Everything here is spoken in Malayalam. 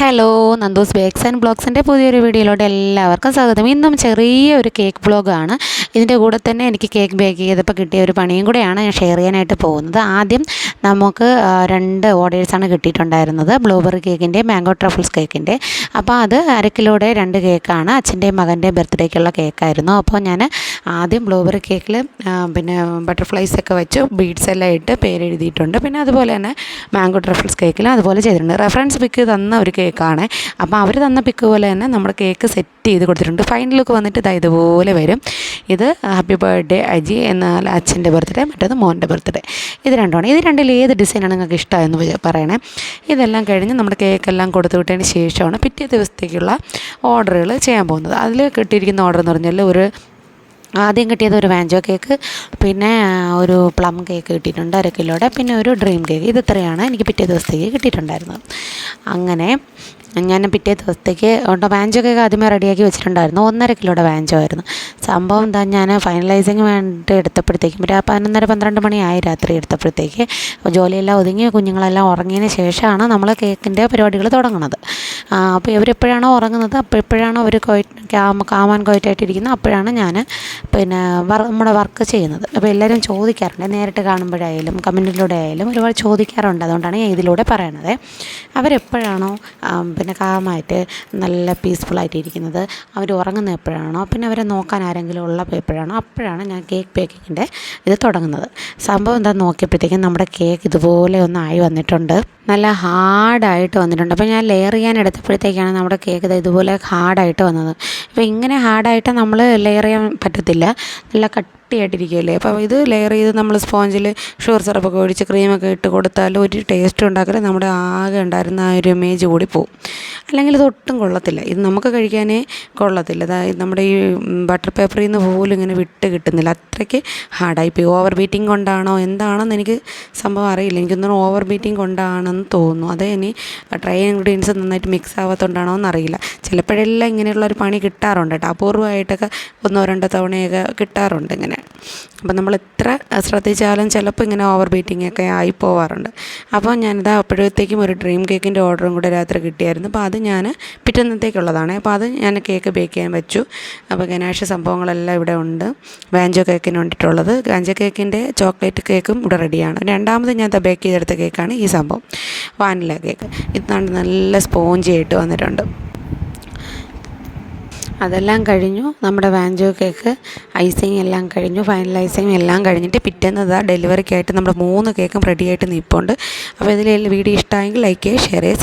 ഹലോ നന്ദോസ് ബേക്സ് ആൻഡ് ബ്ലോഗ്സിന്റെ പുതിയൊരു വീഡിയോയിലോട്ട് എല്ലാവർക്കും സ്വാഗതം. ഇന്നും ചെറിയൊരു കേക്ക് ബ്ലോഗാണ് ഇതിന്റെ കൂടെ തന്നെ എനിക്ക് കേക്ക് ബേക്ക് ചെയ്തപ്പോൾ കിട്ടിയ ഒരു പണിയും കൂടെയാണ് ഞാൻ ഷെയർ ചെയ്യാനായിട്ട് പോകുന്നത്. ആദ്യം നമുക്ക് രണ്ട് ഓർഡേഴ്സാണ് കിട്ടിയിട്ടുണ്ടായിരുന്നത്. ബ്ലൂബെറി കേക്കിന്റെ മാംഗോ ട്രഫിൾസ് കേക്കിന്റെ അപ്പോൾ അത് അരക്കിലൂടെ രണ്ട് കേക്കാണ് അച്ഛന്റെയും മകന്റെയും ബർത്ത്ഡേക്കുള്ള കേക്കായിരുന്നു അപ്പോൾ ഞാൻ ആദ്യം ബ്ലൂബെറി കേക്കിൽ പിന്നെ ബട്ടർഫ്ലൈസ് ഒക്കെ വെച്ച് ബീഡ്സ് എല്ലാം ഇട്ട് പേരെഴുതിയിട്ടുണ്ട്. പിന്നെ അതുപോലെ തന്നെ മാംഗോ ട്രഫിൾസ് കേക്കിലും അതുപോലെ ചെയ്തിട്ടുണ്ട്. റെഫറൻസ് പിക്ക് തന്ന ഒരു കേക്കാണ്. അപ്പോൾ അവർ തന്ന പിക്ക് പോലെ തന്നെ നമ്മുടെ കേക്ക് സെറ്റ് ചെയ്ത് കൊടുത്തിട്ടുണ്ട്. ഫൈനൽ ലുക്ക് വന്നിട്ട് ഇതാ ഇതുപോലെ വരും. ഇത് ഹാപ്പി ബർത്ത്ഡേ അജി എന്നാൽ അച്ഛന്റെ ബർത്ത്ഡേ മറ്റേത് മോന്റെ ബർത്ത്ഡേ. ഇത് രണ്ടുമാണ്. ഇത് രണ്ടിൽ ഏത് ഡിസൈനാണ് നിങ്ങൾക്ക് ഇഷ്ടമായെന്ന് പറയണേ. ഇതെല്ലാം കഴിഞ്ഞ് നമ്മുടെ കേക്കെല്ലാം കൊടുത്തു വിട്ടതിന് ശേഷമാണ് പിറ്റേ ദിവസത്തേക്കുള്ള ഓർഡറുകൾ ചെയ്യാൻ പോകുന്നത്. അതിൽ കിട്ടിയിരിക്കുന്ന ഓർഡർ എന്ന് പറഞ്ഞാൽ ഒരു ആദ്യം കിട്ടിയത് ഒരു വാഞ്ചോ കേക്ക് പിന്നെ ഒരു പ്ലം കേക്ക് കിട്ടിയിട്ടുണ്ട് അര കിലോയുടെ പിന്നെ ഒരു ഡ്രീം കേക്ക്. ഇത് ഇത്രയാണ് എനിക്ക് പിറ്റേ ദിവസത്തേക്ക് കിട്ടിയിട്ടുണ്ടായിരുന്നത്. അങ്ങനെ ഞാൻ പിറ്റേ ദിവസത്തേക്ക് ഉണ്ടോ വാഞ്ചൊക്കെ ആദ്യമേ റെഡിയാക്കി വെച്ചിട്ടുണ്ടായിരുന്നു. ഒന്നര കിലോയുടെ വാഞ്ചോ ആയിരുന്നു. സംഭവം എന്താ ഞാൻ ഫൈനലൈസിങ് വേണ്ടി എടുത്തപ്പോഴത്തേക്കും ഒരു പതിനൊന്നര പന്ത്രണ്ട് മണിയായി രാത്രി എടുത്തപ്പോഴത്തേക്ക്. ജോലിയെല്ലാം ഒതുങ്ങി കുഞ്ഞുങ്ങളെല്ലാം ഉറങ്ങിയതിന് ശേഷമാണ് നമ്മൾ കേക്കിന്റെ പരിപാടികൾ തുടങ്ങുന്നത്. അപ്പോൾ ഇവരെപ്പോഴാണോ ഉറങ്ങുന്നത്? അപ്പോൾ എപ്പോഴാണോ അവർ കോയി കാമ കാമാൻ കോയിട്ടായിട്ടിരിക്കുന്നത്? അപ്പോഴാണ് ഞാൻ പിന്നെ വർ നമ്മുടെ വർക്ക് ചെയ്യുന്നത്. അപ്പോൾ എല്ലാവരും ചോദിക്കാറുണ്ട്. നേരിട്ട് കാണുമ്പോഴായാലും കമന്റിലൂടെ ആയാലും ഒരുപാട് ചോദിക്കാറുണ്ട്. അതുകൊണ്ടാണ് ഞാൻ ഇതിലൂടെ പറയണത്. അവരെപ്പോഴാണോ ആ, പിന്നെ കാമായിട്ട് നല്ല പീസ്ഫുള്ളായിട്ട് ഇരിക്കുന്നത് അവർ ഉറങ്ങുന്ന എപ്പോഴാണോ പിന്നെ അവരെ നോക്കാൻ ആരെങ്കിലും ഉള്ളപ്പോൾ എപ്പോഴാണോ അപ്പോഴാണ് ഞാൻ കേക്ക് ബേക്കിങ്ങിന്റെ ഇത് തുടങ്ങുന്നത്. സംഭവം എന്താണെന്ന് നോക്കിയപ്പോഴത്തേക്കും നമ്മുടെ കേക്ക് ഇതുപോലെ ഒന്ന് ആയി വന്നിട്ടുണ്ട്. നല്ല ഹാർഡായിട്ട് വന്നിട്ടുണ്ട്. അപ്പോൾ ഞാൻ ലെയർ ചെയ്യാൻ എടുത്തപ്പോഴത്തേക്കാണ് നമ്മുടെ കേക്ക് ഇത് ഇതുപോലെ ഹാർഡായിട്ട് വന്നത്. അപ്പോൾ ഇങ്ങനെ ഹാർഡായിട്ട് നമ്മൾ ലെയർ ചെയ്യാൻ പറ്റത്തില്ല. നല്ല കട്ടിയായിട്ടിരിക്കുകയല്ലേ? അപ്പോൾ ഇത് ലെയർ ചെയ്ത് നമ്മൾ സ്പോഞ്ചിൽ ഷുഗർ സിറപ്പൊക്കെ ഒഴിച്ച് ക്രീമൊക്കെ ഇട്ട് കൊടുത്താൽ ഒരു ടേസ്റ്റ് ഉണ്ടാക്കില്ല നമ്മുടെ ആകെ ഉണ്ടായിരുന്ന ആ ഒരു ഇമേജ് കൂടി പോകും അല്ലെങ്കിൽ ഇത് ഒട്ടും കൊള്ളത്തില്ല. ഇത് നമുക്ക് കഴിക്കാനേ കൊള്ളത്തില്ല. അതായത് നമ്മുടെ ഈ ബട്ടർ പേപ്പറിൽ നിന്ന് പോലും ഇങ്ങനെ വിട്ട് കിട്ടുന്നില്ല. അത്രയ്ക്ക് ഹാർഡായി പോയി. ഓവർ ബീറ്റിംഗ് കൊണ്ടാണോ എന്താണെന്ന് എനിക്ക് സംഭവം അറിയില്ല. എനിക്കൊന്നും ഓവർ ബീറ്റിംഗ് കൊണ്ടാണെന്ന് തോന്നുന്നു. അതേ ഇനി ഡ്രൈ ഇൻഗ്രീഡിയൻസ് നന്നായിട്ട് മിക്സ് ആവാത്തതുകൊണ്ടാണോ എന്നറിയില്ല. ചിലപ്പോഴെല്ലാം ഇങ്ങനെയുള്ള ഒരു പണി കിട്ടാറുണ്ട് കേട്ടോ. അപൂർവമായിട്ടൊക്കെ ഒന്നോ രണ്ടോ തവണയൊക്കെ കിട്ടാറുണ്ട് ഇങ്ങനെ. അപ്പം നമ്മൾ എത്ര ശ്രദ്ധിച്ചാലും ചിലപ്പോൾ ഇങ്ങനെ ഓവർ ബീറ്റിംഗ് ഒക്കെ ആയി പോവാറുണ്ട്. അപ്പോൾ ഞാനിത് അപ്പോഴത്തേക്കും ഒരു ഡ്രീം കേക്കിന്റെ ഓർഡറും കൂടെ രാത്രി കിട്ടിയായിരുന്നു. അപ്പോൾ അത് ഞാൻ പിറ്റന്നത്തേക്കുള്ളതാണ്. അപ്പോൾ അത് ഞാൻ കേക്ക് ബേക്ക് ചെയ്യാൻ വെച്ചു. അപ്പോൾ ഗനാഷ സംഭവങ്ങളെല്ലാം ഇവിടെ ഉണ്ട്. വാഞ്ചോ കേക്കിന് വേണ്ടിയിട്ടുള്ളത്. വാഞ്ചോ കേക്കിന്റെ ചോക്ലേറ്റ് കേക്കും ഇവിടെ റെഡിയാണ് രണ്ടാമത് ഞാൻ ബേക്ക് ചെയ്തെടുത്ത കേക്കാണ് ഈ സംഭവം. വാനില കേക്ക് ഇതാണ് നല്ല സ്പോഞ്ചി ആയിട്ട് വന്നിട്ടുണ്ട്. അതെല്ലാം കഴിഞ്ഞു. നമ്മുടെ വാഞ്ചോ കേക്ക് ഐസിങ് എല്ലാം കഴിഞ്ഞു. ഫൈനൽ ഐസിങ് എല്ലാം കഴിഞ്ഞിട്ട് പിറ്റേന്ന് ഇതാ ഡെലിവറിക്കായിട്ട് നമ്മുടെ മൂന്ന് കേക്കും റെഡിയായിട്ട് നിൽപ്പുണ്ട് അപ്പോൾ ഇതിൽ വീഡിയോ ഇഷ്ടമായെങ്കിൽ ലൈക്ക് ചെയ്യുക ഷെയർ ചെയ്യുക